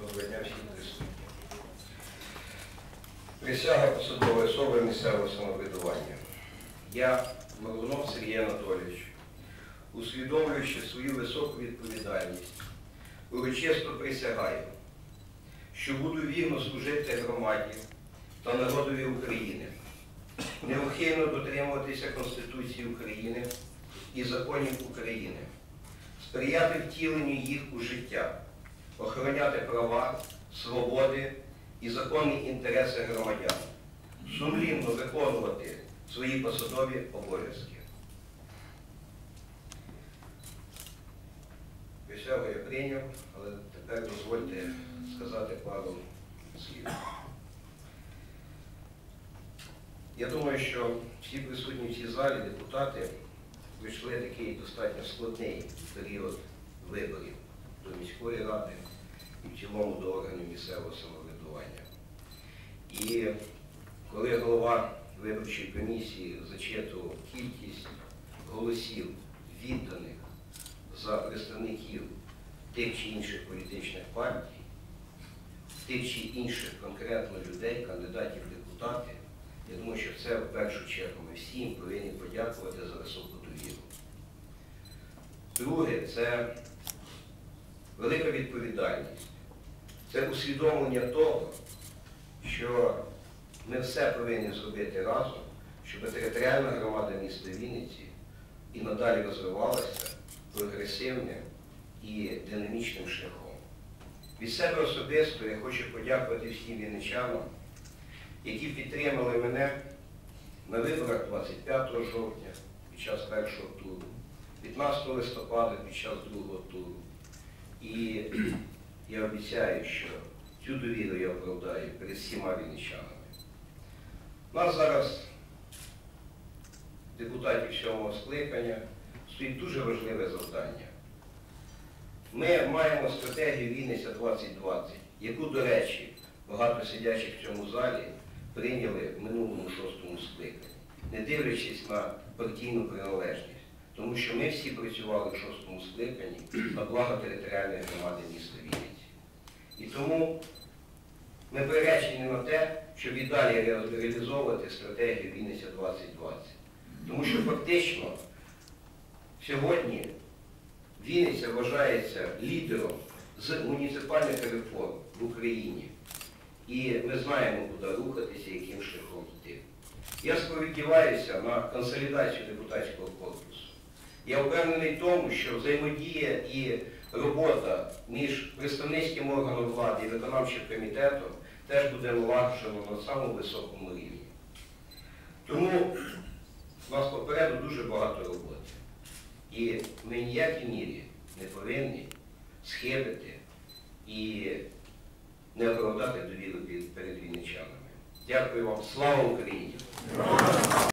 Доброго дня всім присутнім. Присяга посадової особи місцевого самоврядування. Я, Миронов Сергій Анатолійович, усвідомлюючи свою високу відповідальність, урочисто присягаю, що буду вірно служити громаді та народові України, неухильно дотримуватися Конституції України і законів України, сприяти втіленню їх у життя, охороняти права, свободи і законні інтереси громадян, сумлінно виконувати свої посадові обов'язки. Присягу я прийняв, але тепер дозвольте сказати пару слів. Я думаю, що всі присутні в цій залі депутати пройшли такий достатньо складний період виборів до міської ради і в цілому до органів місцевого самоврядування. І коли голова виборчої комісії зачитував кількість голосів відданих за представників тих чи інших політичних партій, тих чи інших конкретно людей, кандидатів депутати, я думаю, що це в першу чергу ми всім повинні подякувати за високу довіру. Друге, це велика відповідальність. Це усвідомлення того, що ми все повинні зробити разом, щоб територіальна громада міста Вінниці і надалі розвивалася прогресивним і динамічним шляхом. Від себе особисто я хочу подякувати всім вінничанам, які підтримали мене на виборах 25 жовтня під час першого туру, 15 листопада під час другого туру. І я обіцяю, що цю довіру я оправдаю перед всіма вінничанами. У нас зараз депутатів сьомого скликання стоїть дуже важливе завдання. Ми маємо стратегію Вінниця 2020, яку, до речі, багато сидячих в цьому залі прийняли в минулому шостому скликанні, не дивлячись на партійну приналежність. Тому що ми всі працювали в шостому скликанні на благо територіальної громади міста Вінниці. І тому ми приречені на те, щоб і далі реалізовувати стратегію Вінниця 2020. Тому що фактично сьогодні Вінниця вважається лідером з муніципальних реформ в Україні. І ми знаємо, куди рухатися, яким шляхом йти. Я сподіваюся на консолідацію депутатського корпусу. Я впевнений в тому, що взаємодія і робота між представницьким органом влади і виконавчим комітетом теж буде налагоджена на самому високому рівні. Тому у нас попереду дуже багато роботи. І ми ніякій мірі не повинні схибити і не оправдати довіру перед- вінничанами. Дякую вам. Слава Україні!